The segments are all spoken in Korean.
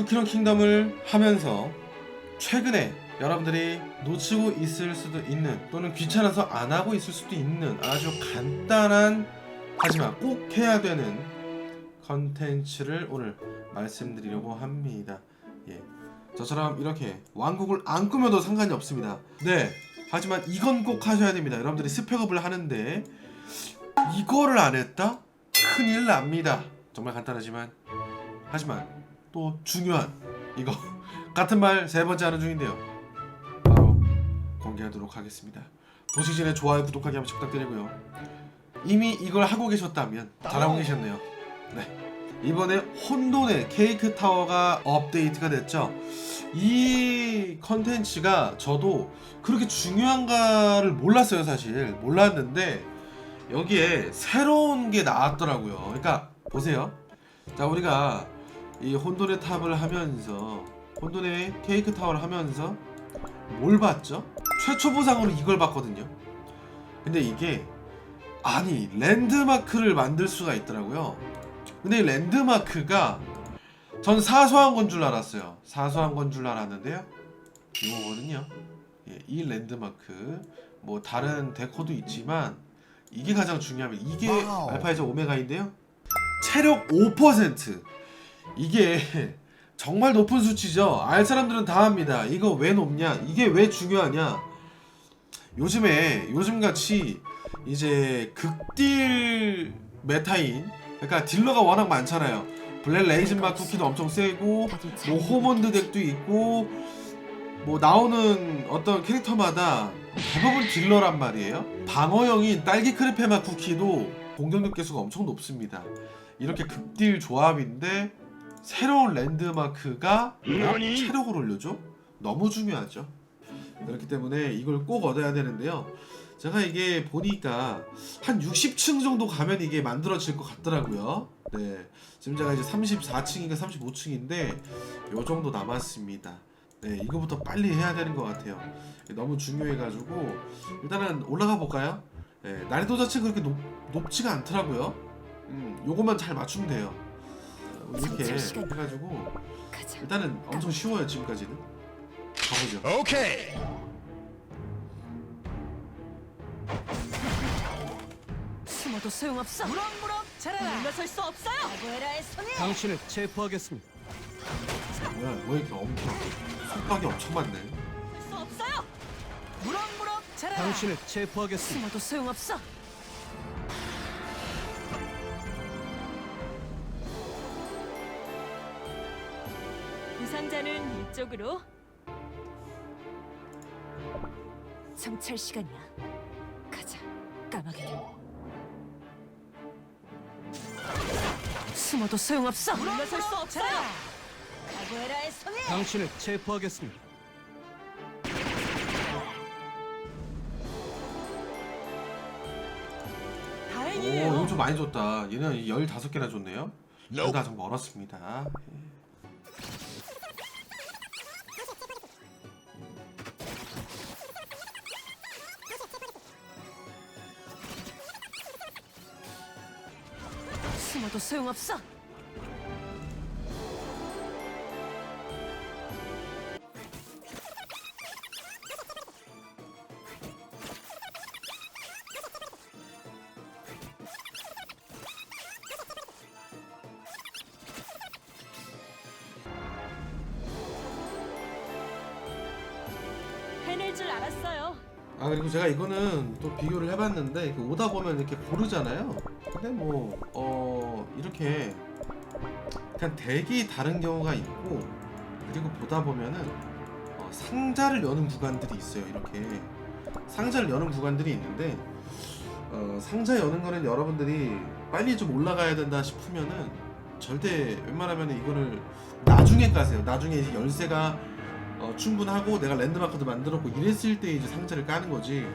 쿠키런 킹덤을 하면서 최근에 여러분들이 놓치고 있을 수도 있는 또는 귀찮아서 안 하고 있을 수도 있는 아주 간단한 하지만 꼭 해야 되는 컨텐츠를 오늘 말씀드리려고 합니다. 예. 저처럼 이렇게 왕국을 안 꾸며도 상관이 없습니다. 네. 하지만 이건 꼭 하셔야 됩니다. 여러분들이 스펙업을 하는데 이거를 안 했다? 큰일 납니다. 정말 간단하지만 하지만 또 중요한 이거 같은 말 세 번째 하는 중인데요. 바로 공개하도록 하겠습니다. 보시기 전에 좋아요, 구독하기 한 번씩 부탁드리고요. 이미 이걸 하고 계셨다면 잘하고 계셨네요. 네. 이번에 혼돈의 케이크 타워가 업데이트가 됐죠. 이 컨텐츠가 저도 그렇게 중요한가를 몰랐어요, 사실. 몰랐는데 여기에 새로운 게 나왔더라고요. 그러니까 보세요. 자, 우리가 이 혼돈의 탑을 하면서 혼돈의 케이크 타워를 하면서 뭘 봤죠? 최초 보상으로 이걸 봤거든요. 근데 이게 아니 랜드마크를 만들 수가 있더라고요. 근데 이 랜드마크가 전 사소한 건 줄 알았어요. 사소한 건 줄 알았는데요. 이거거든요. 예, 이 랜드마크 뭐 다른 데코도 있지만 이게 가장 중요합니다. 이게 와우. 알파이자 오메가인데요. 체력 5% 이게 정말 높은 수치죠. 알 사람들은 다 합니다. 이거 왜 높냐? 이게 왜 중요하냐? 요즘에 요즘같이 이제 극딜 메타인 그러니까 딜러가 워낙 많잖아요. 블랙 레이즌마 쿠키도 엄청 세고 뭐 호몬드 덱도 있고 뭐 나오는 어떤 캐릭터마다 대부분 딜러란 말이에요. 방어형인 딸기 크레페마 쿠키도 공격력 개수가 엄청 높습니다. 이렇게 극딜 조합인데 새로운 랜드마크가? 체력을 올려줘? 너무 중요하죠. 그렇기 때문에 이걸 꼭 얻어야 되는데요. 제가 이게 보니까 한 60층 정도 가면 이게 만들어질 것 같더라고요. 네. 지금 제가 이제 34층인가 35층인데 요 정도 남았습니다. 네, 이거부터 빨리 해야 되는 것 같아요. 너무 중요해가지고 일단은 올라가 볼까요? 네, 난이도 자체 그렇게 높, 높지가 않더라고요. 음, 요것만 잘 맞추면 돼요. 어, 이렇게 해가지고. 일단은 엄청 쉬워요 지금까지는. 가보죠. 오케이. 숨어도 소용없어. 무럭무럭 자라라. 물러설 수 없어요. 아구에라의 손에. 당신을 체포하겠습니다. 뭐야, 뭐 이렇게 엄청 손박이 엄청 많네. 수 없어요. 무럭무럭 자라라. 당신을 체포하겠습니다. 숨어도 소용없어. 부상자는 이쪽으로. 정찰 시간이야. 가자. 까마귀들. 숨어도 소용없어. 물러설 수 없어요. 아구에라의 손에. 당신을 체포하겠습니다. 오, 다행이에요. 이거 좀 많이 줬다. 얘는 15개나 줬네요. 둘다 좀 멀었습니다. 숨 소용없어. 해낼 줄 알았어요. 아 그리고 제가 이거는 또 비교를 해봤는데 오다 보면 이렇게 고르잖아요. 근데 뭐 어 이렇게 그냥 덱이 다른 경우가 있고 그리고 보다 보면은 어, 상자를 여는 구간들이 있어요. 이렇게 상자를 여는 구간들이 있는데 어, 상자 여는 거는 여러분들이 빨리 좀 올라가야 된다 싶으면은 절대 웬만하면 이거를 나중에 까세요. 나중에 이제 열쇠가 어, 충분하고 내가 랜드마크도 만들었고 이랬을 때 이제 상자를 까는 거지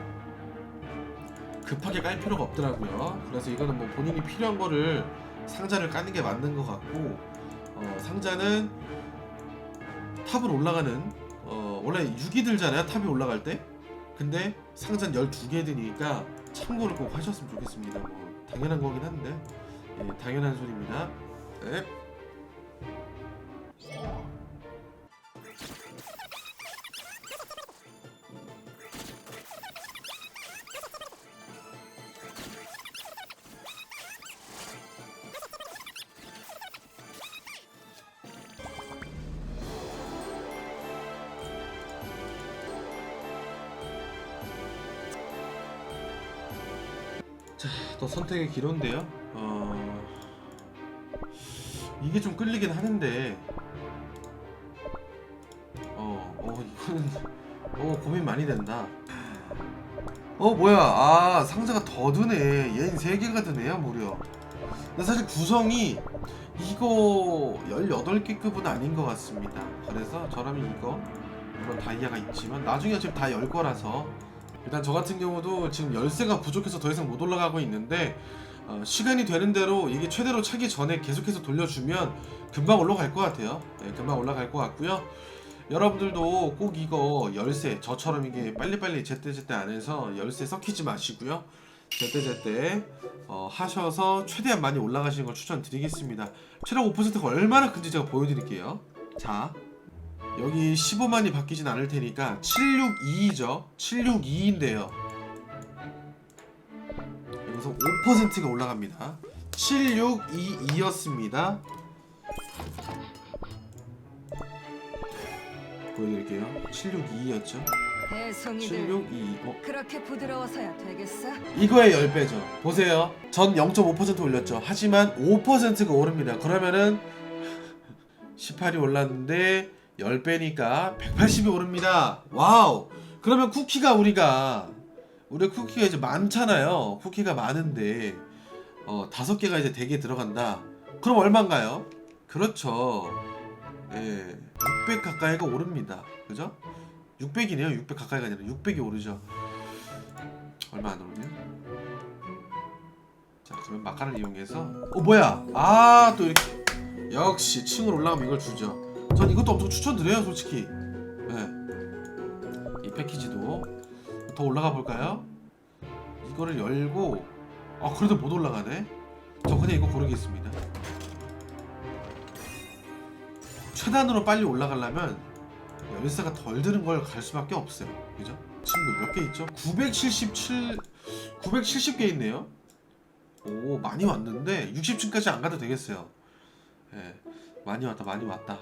급하게 깔 필요가 없더라고요. 그래서 이거는 뭐 본인이 필요한 거를 상자를 까는 게 맞는 것 같고 어, 상자는 탑을 올라가는 어, 원래 6이 들잖아요 탑이 올라갈 때. 근데 상자는 12개 드니까 참고를 꼭 하셨으면 좋겠습니다. 뭐 당연한 거긴 한데. 예, 당연한 소리입니다. 네. 더 선택의 기로인데요. 어 이게 좀 끌리긴 하는데. 어, 어 이거는 어 고민 많이 된다. 어 뭐야. 아 상자가 더 드네. 얘는 3개가 드네요 무려. 근데 사실 구성이 이거 18개급은 아닌 것 같습니다. 그래서 저라면 이거 물론 다이아가 있지만 나중에 어차피 다 열 거라서 일단 저 같은 경우도 지금 열쇠가 부족해서 더 이상 못 올라가고 있는데 어, 시간이 되는 대로 이게 최대로 차기 전에 계속해서 돌려주면 금방 올라갈 것 같아요. 네, 금방 올라갈 것 같고요. 여러분들도 꼭 이거 열쇠 저처럼 이게 빨리빨리 제때제때 안 해서 열쇠 썩히지 마시고요. 제때제때 어, 하셔서 최대한 많이 올라가시는 걸 추천드리겠습니다. 체력 5%가 얼마나 큰지 제가 보여드릴게요. 자 여기 15만이 바뀌진 않을 테니까 762죠. 762인데요. 여기서 5%가 올라갑니다. 7622였습니다. 보여드릴게요. 762였죠? 대성이들 762 어? 그렇게 부드러워서야 되겠어? 이거의 10배죠. 보세요. 전 0.5% 올렸죠. 하지만 5%가 오릅니다. 그러면은 18이 올랐는데 10배니까 180이 오릅니다. 와우. 그러면 쿠키가 우리가 우리 쿠키가 이제 많잖아요. 쿠키가 많은데 어 다섯 개가 이제 대게 들어간다. 그럼 얼마인가요? 그렇죠. 예, 600 가까이가 오릅니다. 그죠? 600이네요. 600 가까이가 아니라 600이 오르죠. 얼마 안 오르냐? 자 그러면 마카를 이용해서 어 뭐야? 아 또 이렇게. 역시 층을 올라가면 이걸 주죠 전 이것도 엄청 추천드려요 솔직히. 네. 이 패키지도. 더 올라가 볼까요? 이거를 열고. 아 그래도 못 올라가네. 저 그냥 이거 고르겠습니다. 최단으로 빨리 올라가려면 열쇠가 덜 드는 걸 갈 수밖에 없어요. 그죠? 친구 몇 개 있죠? 977 970개 있네요. 오 많이 왔는데 60층까지 안 가도 되겠어요. 예 많이 왔다 많이 왔다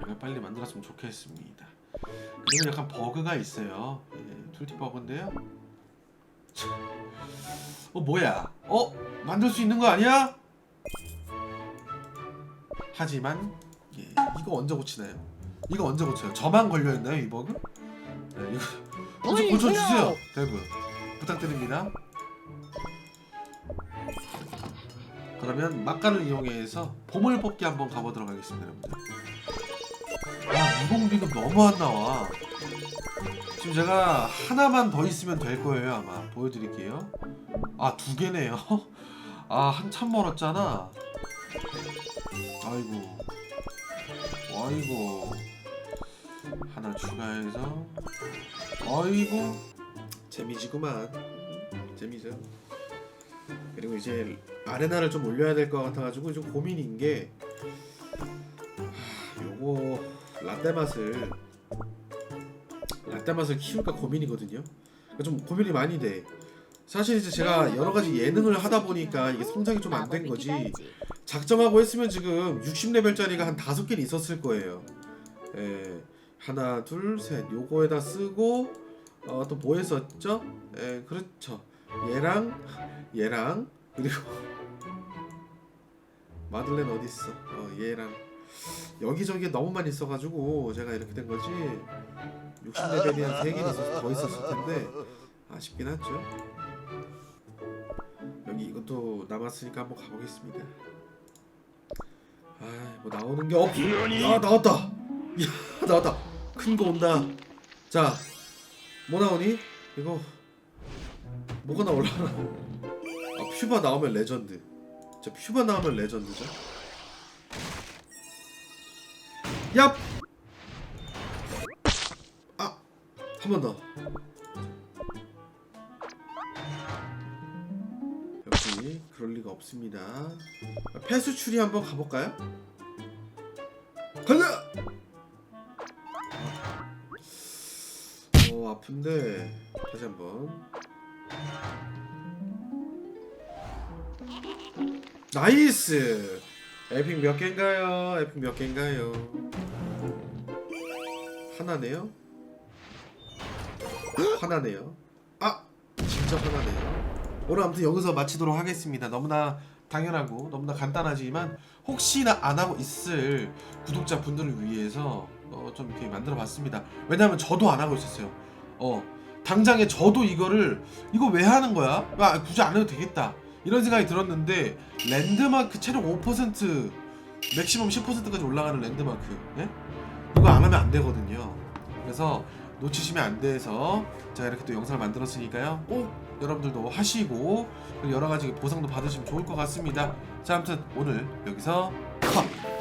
이걸 빨리 만들었으면 좋겠습니다 그리고 약간 버그가 있어요 예, 툴팁 버그인데요 참. 어 뭐야 어 만들 수 있는 거 아니야? 하지만 예, 이거 언제 고치나요? 이거 언제 고쳐요? 저만 걸려있나요 이 버그? 네, 이거 좀 고쳐주세요 대부 부탁드립니다 그러면 막간을 이용해서 보물 뽑기 한번 가보도록 하겠습니다 여러분들. 아 무공비는 너무 안 나와. 지금 제가 하나만 더 있으면 될 거예요 아마. 보여드릴게요. 아 두 개네요. 아 한참 멀었잖아. 아이고. 아이고. 하나 추가해서. 아이고. 재미지구만. 재미죠 그리고 이제 아레나를 좀 올려야 될 것 같아가지고 좀 고민인 게 하, 요거 라떼 맛을 라떼 맛을 키울까 고민이거든요 그러니까 좀 고민이 많이 돼 사실 이제 제가 여러 가지 예능을 하다 보니까 이게 성장이 좀 안 된 거지 작정하고 했으면 지금 60레벨짜리가 한 다섯 개는 있었을 거예요. 예, 하나, 둘, 셋. 요거에다 쓰고 어, 또 뭐 했었죠? 예, 그렇죠. 얘랑 얘랑 그리고 마들렌 어디 있어? 어, 얘랑 여기저기 너무 많이 있어가지고 제가 이렇게 된 거지. 60레벨이 한 3개는 있었, 더 있었을 텐데 아쉽긴 하죠. 여기 이것도 남았으니까 한번 가보겠습니다. 아, 뭐 나오는 게 없. 아, 나왔다. 야, 나왔다. 큰 거 온다. 자, 뭐 나오니? 이거 뭐가 나올라나? 아, 퓨바 나오면 레전드. 자, 퓨바 나오면 레전드죠. 얍. 아, 한 번 더. 역시 그럴 리가 없습니다. 폐수 추리 한번 가볼까요? 가자! 어 아픈데 다시 한번 나이스! 에픽 몇 개인가요? 에픽 몇 개인가요? 하나네요? 하나네요? 아! 진짜 하나네요? 오늘 아무튼 여기서 마치도록 하겠습니다. 너무나 당연하고 너무나 간단하지만 혹시나 안 하고 있을 구독자 분들을 위해서 어, 좀 이렇게 만들어 봤습니다. 왜냐하면 저도 안 하고 있었어요. 어 당장에 저도 이거를 이거 왜 하는 거야? 아, 굳이 안 해도 되겠다. 이런 생각이 들었는데 랜드마크 체력 5% 맥시멈 10%까지 올라가는 랜드마크 예? 이거 안 하면 안 되거든요. 그래서 놓치시면 안 돼서 제가 이렇게 또 영상을 만들었으니까요. 꼭 여러분들도 하시고 여러 가지 보상도 받으시면 좋을 것 같습니다. 자, 아무튼 오늘 여기서 컷.